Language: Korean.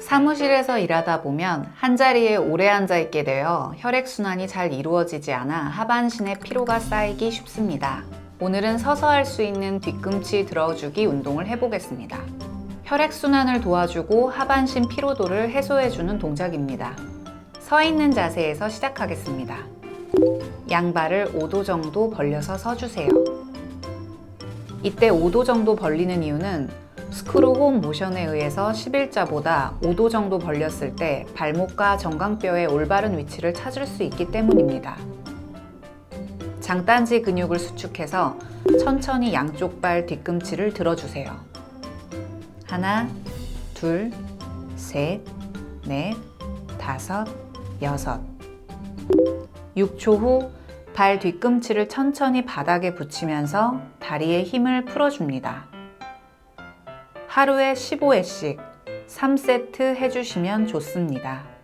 사무실에서 일하다 보면 한자리에 오래 앉아 있게 되어 혈액순환이 잘 이루어지지 않아 하반신에 피로가 쌓이기 쉽습니다. 오늘은 서서 할 수 있는 뒤꿈치 들어주기 운동을 해보겠습니다. 혈액순환을 도와주고 하반신 피로도를 해소해주는 동작입니다. 서 있는 자세에서 시작하겠습니다. 양발을 5도 정도 벌려서 서주세요. 이때 5도 정도 벌리는 이유는 스크루 홈 모션에 의해서 11자보다 5도 정도 벌렸을 때 발목과 정강뼈의 올바른 위치를 찾을 수 있기 때문입니다. 장단지 근육을 수축해서 천천히 양쪽 발 뒤꿈치를 들어주세요. 하나, 둘, 셋, 넷, 다섯, 여섯. 6초 후 발 뒤꿈치를 천천히 바닥에 붙이면서 다리에 힘을 풀어줍니다. 하루에 15회씩 3세트 해주시면 좋습니다.